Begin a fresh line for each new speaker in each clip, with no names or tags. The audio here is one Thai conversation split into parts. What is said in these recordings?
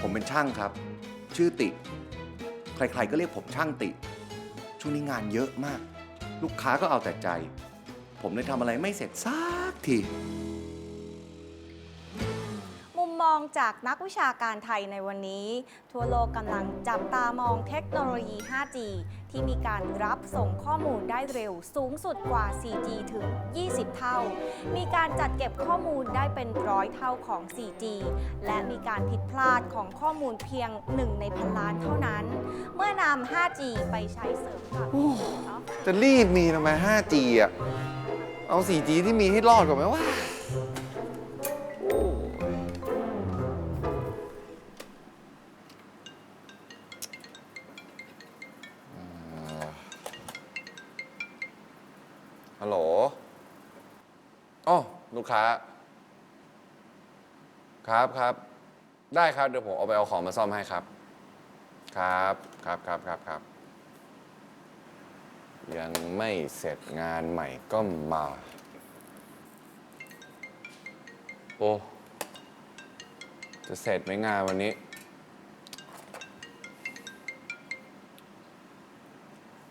ผมเป็นช่างครับ ชื่อติ ใครๆก็เรียกผมช่างติ ช่วงนี้งานเยอะมาก ลูกค้าก็เอาแต่ใจ ผมเลยทำอะไรไม่เสร็จสักที
องจากนักวิชาการไทยในวันนี้ ทั่วโลกกำลังจับตามองเทคโนโลยี 5G ที่มีการรับส่งข้อมูลได้เร็วสูงสุดกว่า 4G ถึง 20 เท่า มีการจัดเก็บข้อมูลได้เป็นร้อยเท่าของ 4G และมีการผิดพลาดของข้อมูลเพียง 1 ในพันล้านเท่านั้น เมื่อนำ 5G ไปใช้เสริมกับ
จะรีบมีทำไม 5G อะ เอา 4G ที่มีให้รอดก่อนไหมวะ ฮัลโหลอ๋อลูกค้า ครับครับ ได้ครับ เดี๋ยวผมเอาไปเอาของมาซ่อมให้ครับ ครับ ครับครับครับครับ ยังไม่เสร็จงานใหม่ก็มา โอ้ จะเสร็จไหมงานวันนี้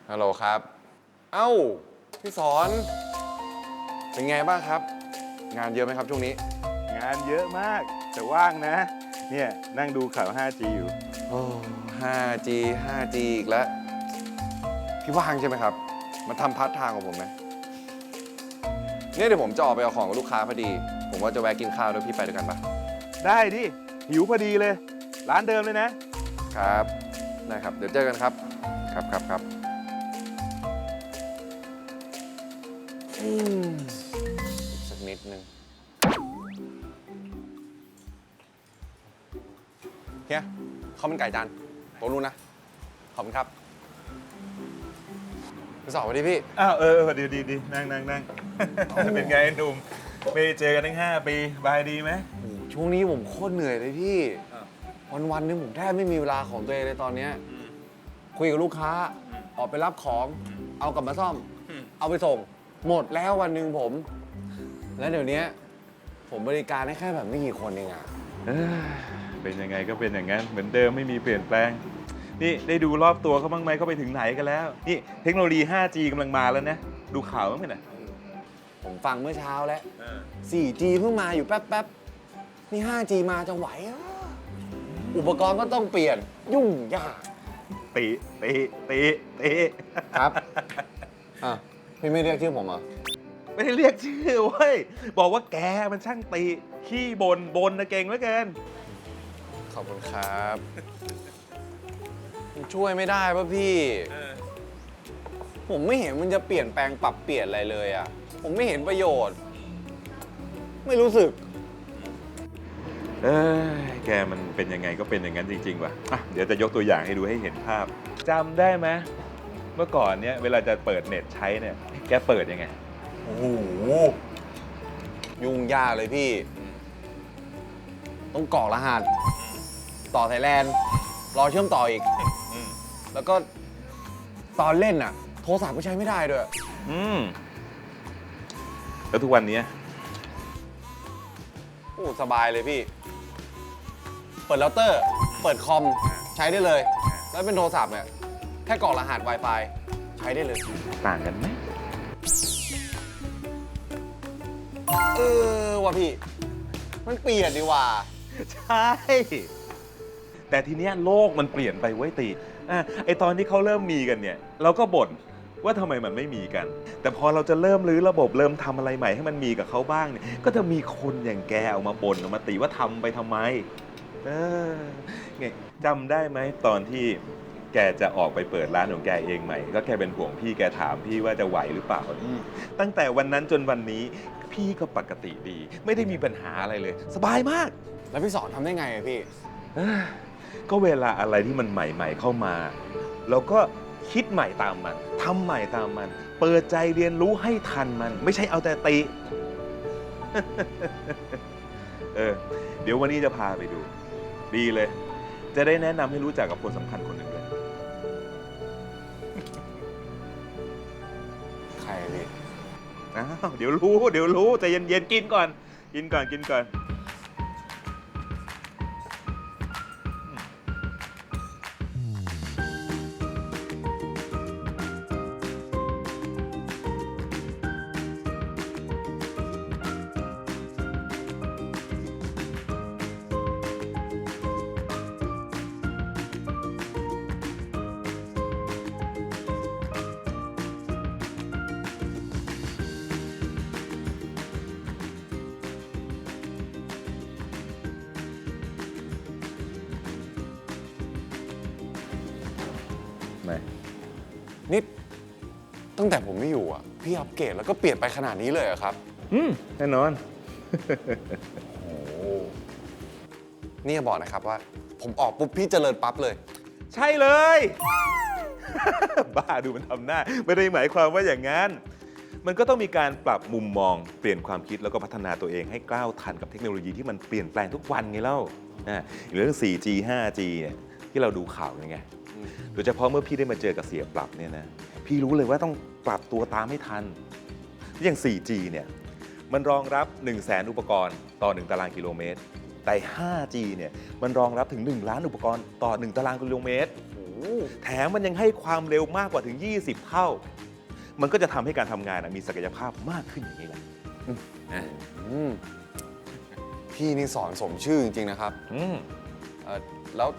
ฮัลโหลครับ เอ้า พี่สอน เป็นไงบ้างครับ งานเยอะไหมครับช่วงนี้
งานเยอะมาก แต่ว่างนะ เนี่ยนั่งดูข่าว 5G อยู่
โอ้ 5G 5G อีกแล้ว พี่ว่างใช่ไหมครับ มาทำพาร์ทไทางของผมไหมเนี่ยเดี๋ยวผมจะออกไปเอาของกับลูกค้าพอดี ผมว่าจะแวะกินข้าวด้วยพี่ไปด้วยกันปะ
ได้ดิ หิวพอดีเลย ร้านเดิมเลยนะ
ครับ ได้ครับ เดี๋ยวเจอกันครับ ครับครับครับ สักนิดนึงเฮียข้าวมันไก่จานโต๊ะนู้นนะ ขอบคุณครับพี่สาวสวัสดีพี่
อ้าวเออเออดีดีดีนั่งนั่งนั่งเป็นไงหนุ่มไม่ได้เจอกันตั้ง 5 ปีบายดีไหม
โอ้โหช่วงนี้ผมโคตรเหนื่อยเลยพี่วันวันๆนึงผมแทบไม่มีเวลาของตัวเองเลยตอนเนี้ยคุยกับลูกค้า ออกไปรับของ เอากลับมาซ่อม เอาไปส่ง หมดแล้ววันหนึ่งผม แล้วเดี๋ยวนี้ผมบริการได้แค่แบบไม่กี่คนเองอะ
เอ้ยเป็นยังไงก็เป็นอย่างนั้น เหมือนเดิมไม่มีเปลี่ยนแปลง นี่ได้ดูรอบตัวเขาบ้างไหมเขาไปถึงไหนกันแล้ว นี่เทคโนโลยี 5G กำลังมาแล้วนะ ดูข่าวบ้างไหมนะ
ผมฟังเมื่อเช้าแล้ว 4G เพิ่งมาอยู่แป๊บๆ นี่ 5G มาจะไหวเหรออุปกรณ์ก็ต้องเปลี่ยน ยุ่งยาก
ติติติติ
ครับอะ พี่ไม่เรียกชื่อผมเหรอ
ไม่ได้เรียกชื่อเว้ย บอกว่าแกมันช่างตีขี้บนบนนะเก่งเหลือเกิน
ขอบคุณครับมันช่วยไม่ได้ป่ะพี่ ผมไม่เห็นมันจะเปลี่ยนแปลงปรับเปลี่ยนอะไรเลยอะ ผมไม่เห็นประโยชน์ ไม่รู้สึก
เอ้ยแกมันเป็นยังไงก็เป็นอย่างนั้นจริงๆว่ะอะ เดี๋ยวจะยกตัวอย่างให้ดูให้เห็นภาพจำได้ไหมเมื่อก่อนเนี้ยเวลาจะเปิดเน็ตใช้เนี่ย แกเปิดยังไง
โอ้โหยุ่งยากเลยพี่ ต้องกรอกรหัสต่อไทยแลนด์รอเชื่อมต่ออีก แล้วก็ตอนเล่นน่ะ โทรศัพท์ก็ใช้ไม่ได้ด้วย
อืม แล้วทุกวันเนี้ย
โอ้สบายเลยพี่ เปิดเราเตอร์ เปิดคอมใช้ได้เลย แล้วเป็นโทรศัพท์เนี่ยแค่กรอกรหัส Wi-Fi ใช้ได้เลย
ต่างกันไหม
เออว่ะพี่ มันเปลี่ยนดีว่า
ใช่ แต่ทีเนี้ยโลกมันเปลี่ยนไปเว้ยตีอะไอตอนที่เขาเริ่มมีกันเนี่ย เราก็บ่นว่าทำไมมันไม่มีกัน แต่พอเราจะเริ่มรื้อระบบเริ่มทำอะไรใหม่ให้มันมีกับเขาบ้างเนี่ย ก็จะมีคนอย่างแกเอามาบ่นเอามาตีว่าทำไปทำไม เออไงจำได้ไหมตอนที่ แกจะออกไปเปิดร้านของแกเองใหม่ ก็แกเป็นห่วงพี่แกถามพี่ว่าจะไหวหรือเปล่า ตั้งแต่วันนั้นจนวันนี้พี่ก็ปกติดี ไม่ได้มีปัญหาอะไรเลย สบายมาก
แล้วพี่สอนทำได้ไงอะพี่
เอ้ยก็เวลาอะไรที่มันใหม่ ๆ เข้ามาเราก็คิดใหม่ตามมันทำใหม่ตามมัน เปิดใจเรียนรู้ให้ทันมัน ไม่ใช่เอาแต่ติเออ เดี๋ยววันนี้จะพาไปดู ดีเลย จะได้แนะนำให้รู้จักกับคนสำคัญคน
อ้า
วเดี๋ยวรู้ เดี๋ยวรู้ใจเย็นๆกินก่อน กินก่อนกินก่อน ไหม
นี่ตั้งแต่ผมไม่อยู่อะ พี่อัปเกรดแล้วก็เปลี่ยนไปขนาดนี้เลยเหรอะครับ
อืมแน่นอน
โอ้นี่อย่าบอกนะครับว่า ผมออกปุ๊บพี่เจริญปั๊บเลย
ใช่เลย บ้าดูมันทำหน้า ไม่ได้หมายความว่าอย่างนั้น มันก็ต้องมีการปรับมุมมอง เปลี่ยนความคิดแล้วก็พัฒนาตัวเองให้ก้าวทันกับเทคโนโลยีที่มันเปลี่ยนแปลงทุกวันไงเล่าอ่าอย่างเรื่อง 4G 5G เนี่ยที่เราดูข่าวกันไง
อืม
โดยเฉพาะเมื่อพี่ได้มาเจอกับเสียปรับเนี่ยนะพี่รู้เลยว่าต้องปรับตัวตามให้ทันอย่าง 4G เนี่ยมันรองรับ 1 0 0 0 0แสนอุปกรณ์ต่อ 1 ตารางกิโลเมตร แต่ 5G เนี่ยมันรองรับถึง 1 ล้านอุปกรณ์ต่อ 1 ตารางกิโลเมตร
โอ้
แถมมันยังให้ความเร็วมากกว่าถึง 20 เท่า มันก็จะทำให้การทำงานอะมีศักยภาพมากขึ้นอย่างนี้แหละอะ
อืมพี่นี่สอนสมชื่อจริง ๆ นะครับ
อืม
เอ่อแล้ว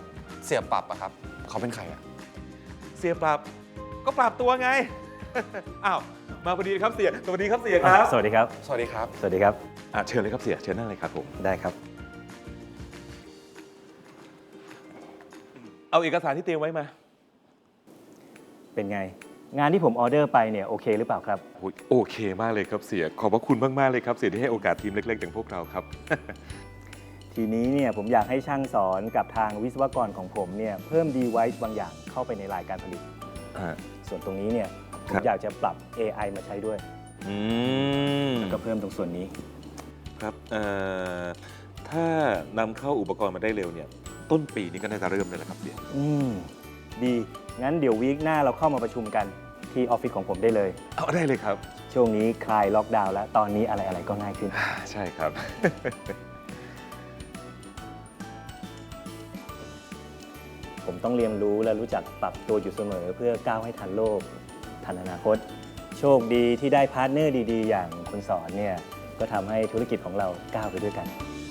เสียปรับอะครับ เขาเป็นใครอะ
เสียปรับก็ปรับตัวไง อ้าว มาพอดีครับเสียสวัสดีครับเสียครับ
สวัสดีครับ
สวัสดีครับ
สวัสดีครับ
อะเชิญเลยครับเสียเชิญนั่งเลยครับผม
ได้ครับ
เอาเอกสารที่เตรียมไว้มา
เป็นไง งานที่ผมออเดอร์ไปเนี่ยโอเคหรือเปล่าครับ
โอ้ยโอเคมากเลยครับเสีย ขอบพระคุณมากๆเลยครับเสียที่ให้โอกาสทีมเล็กๆอย่างพวกเราครับ
ทีนี้เนี่ยผมอยากให้ช่างสอนกับทางวิศวกรของผมเนี่ยเพิ่มดีไวซ์บางอย่างเข้าไปในรายการผลิต
อ่า
ส่วนตรงนี้เนี่ยผ
ครั
ม
บ
อยากจะปรับ AI มาใช้ด้วย
อืม
แล้วก็เพิ่มตรงส่วนนี้
ครับเอ่อถ้านำเข้าอุปกรณ์มาได้เร็วเนี่ย ต้นปีนี้ก็น่าจะเริ่มเลยแหละครับเสีย
อืม ดี งั้นเดี๋ยววีคหน้าเราเข้ามาประชุมกันที่ออฟฟิศของผมได้เลย
เอาได้เลยครับ
ช่วงนี้คลายล็อกดาวน์แล้ว ตอนนี้อะไรอะไรๆก็ง่ายขึ้น
ใช่ครับ
ต้องเรียนรู้และรู้จักปรับตัวอยู่เสมอ เพื่อก้าวให้ทันโลก ทันอนาคต โชคดีที่ได้พาร์ทเนอร์ดีๆ อย่างคุณสอนเนี่ยก็ทำให้ธุรกิจของเราก้าวไปด้วยกัน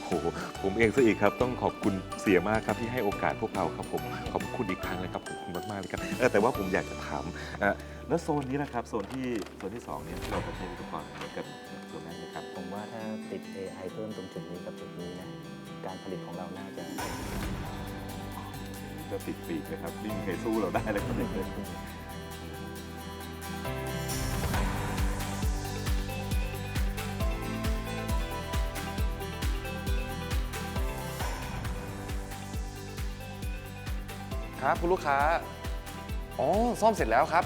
โอ้โหผมเองซะอีกครับ ต้องขอบคุณเสียมากครับที่ให้โอกาสพวกเราครับผม ขอบคุณอีกครั้งเลยครับขอบคุณมากๆเลยครับเออแต่ว่าผมอยากจะถามเอ่อแล้วโซนนี้นะครับโซนที่โซนที่สองเนี่ยที่เราจะใช้อุปกรณ์เหมือนกันโซนนั้นนะครับ
ผมว่าถ้าติด AI เพิ่มตรงจุดนี้กับจุดนี้นะการผลิตของเราน่าจะ
ก็ติดปีกเลยครับไม่มีใครสู้เราได้เลยครับ
ครับคุณลูกค้า อ๋อ ซ่อมเสร็จแล้วครับ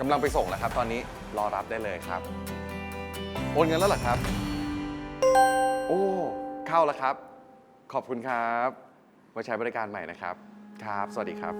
กำลังไปส่งแล้วครับ ตอนนี้รอรับได้เลยครับ โอนเงินแล้วเหรอครับ โอ้ เข้าแล้วครับ ขอบคุณครับ ไว้ใช้บริการใหม่นะครับ ครับ สวัสดีครับ